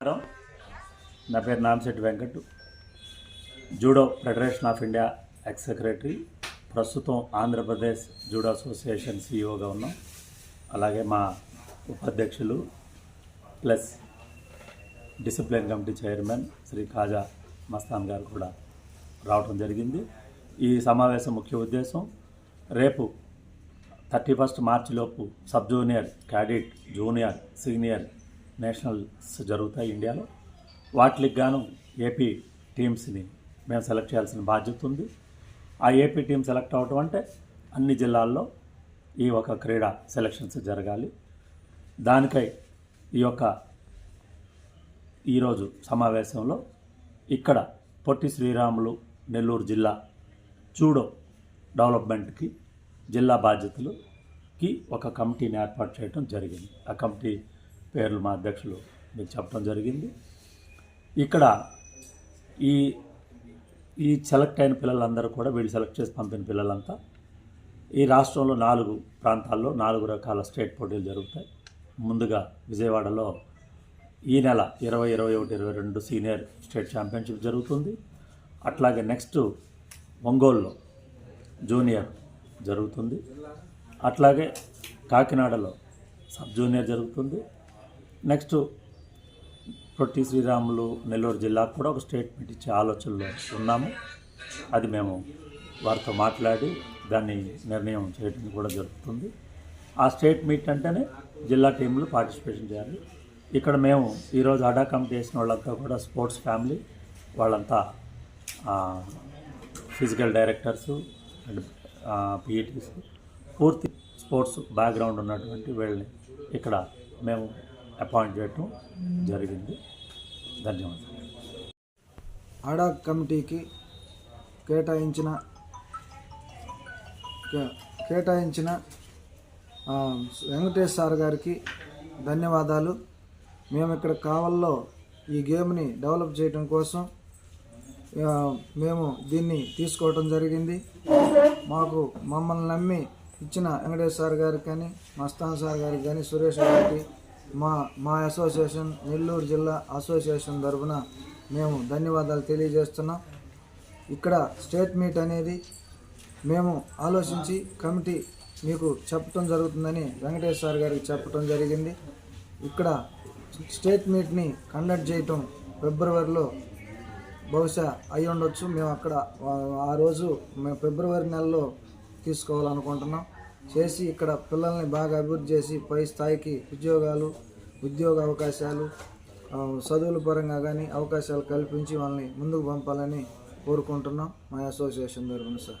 నమస్కారం. నా పేరు Namashetti Venkat judo federation of India ex secretary. ప్రస్తుతం ఆంధ్రప్రదేశ్ జూడో అసోసియేషన్ సిఇఓగా ఉన్నాం. అలాగే మా ఉపాధ్యక్షులు plus discipline committee chairman Shri Kaja Mastan గారు కూడా రావడం జరిగింది. ఈ సమావేశం ముఖ్య ఉద్దేశం రేపు thirty first మార్చిలోపు sub junior cadet junior senior nationals జరుగుతాయి ఇండియాలో. వాటికి గాను ఏపీ టీమ్స్ని మేము సెలెక్ట్ చేయాల్సిన బాధ్యత ఉంది. ఆ ఏపీ టీం సెలెక్ట్ అవటం అంటే అన్ని జిల్లాల్లో ఈ ఒక క్రీడా సెలక్షన్స్ జరగాలి. దానికై ఈ యొక్క ఈరోజు సమావేశంలో ఇక్కడ పొట్టి శ్రీరాములు నెల్లూరు జిల్లా చూడో డెవలప్మెంట్కి జిల్లా బాధ్యతలుకి ఒక కమిటీని ఏర్పాటు చేయడం జరిగింది. ఆ కమిటీ పేర్లు మా అధ్యక్షులు మీకు చెప్పడం జరిగింది. ఇక్కడ ఈ ఈ సెలెక్ట్ అయిన పిల్లలందరూ కూడా వీళ్ళు సెలెక్ట్ చేసి పంపిన పిల్లలంతా ఈ రాష్ట్రంలో నాలుగు ప్రాంతాల్లో నాలుగు రకాల స్టేట్ పోటీలు జరుగుతాయి. ముందుగా విజయవాడలో ఈ నెల ఇరవై ఇరవై ఒకటి ఇరవై రెండు సీనియర్ స్టేట్ ఛాంపియన్షిప్ జరుగుతుంది. అట్లాగే నెక్స్ట్ ఒంగోలులో జూనియర్ జరుగుతుంది. అట్లాగే కాకినాడలో సబ్ జూనియర్ జరుగుతుంది. నెక్స్ట్ పొట్టి శ్రీరాములు నెల్లూరు జిల్లాకు కూడా ఒక స్టేట్మెంట్ ఇచ్చే ఆలోచనలో ఉన్నాము. అది మేము వారితో మాట్లాడి దాన్ని నిర్ణయం చేయడం కూడా జరుగుతుంది. ఆ స్టేట్ మీట్ అంటేనే జిల్లా టీంలు పార్టిసిపేషన్ చేయాలి. ఇక్కడ మేము ఈరోజు అడా కమిటీ చేసిన వాళ్ళంతా కూడా స్పోర్ట్స్ ఫ్యామిలీ వాళ్ళంతా ఫిజికల్ డైరెక్టర్స్ అండ్ పిఈటీస్ పూర్తి స్పోర్ట్స్ బ్యాక్గ్రౌండ్ ఉన్నటువంటి వీళ్ళని ఇక్కడ మేము అపాయింట్ చేయటం జరిగింది. ధన్యవాదాలు. ఆడా కమిటీకి కేటాయించిన కేటాయించిన వెంకటేష్ సార్ గారికి ధన్యవాదాలు. మేము ఇక్కడ కావల్లో ఈ గేమ్ని డెవలప్ చేయడం కోసం మేము దీన్ని తీసుకోవటం జరిగింది. మాకు మమ్మల్ని నమ్మి ఇచ్చిన వెంకటేష్ సార్ గారికి కానీ మస్తాన్ సార్ గారికి కానీ సురేష్ గారికి మా మా అసోసియేషన్ నెల్లూరు జిల్లా అసోసియేషన్ తరఫున మేము ధన్యవాదాలు తెలియజేస్తున్నాం. ఇక్కడ స్టేట్ మీట్ అనేది మేము ఆలోచించి కమిటీ మీకు చెప్పటం జరుగుతుందని వెంకటేష్ సార్ గారికి చెప్పటం జరిగింది. ఇక్కడ స్టేట్ మీట్ని కండక్ట్ చేయటం ఫిబ్రవరిలో బహుశా అయి ఉండొచ్చు. మేము అక్కడ ఆ రోజు మేము ఫిబ్రవరి నెలలో తీసుకోవాలనుకుంటున్నాం. చేసి ఇక్కడ పిల్లల్ని బాగా అభివృద్ధి చేసి పై స్థాయికి ఉద్యోగాలు ఉద్యోగ అవకాశాలు చదువుల పరంగా కానీ అవకాశాలు కల్పించి వాళ్ళని ముందుకు పంపాలని కోరుకుంటున్నాం మా అసోసియేషన్ తరఫున సార్.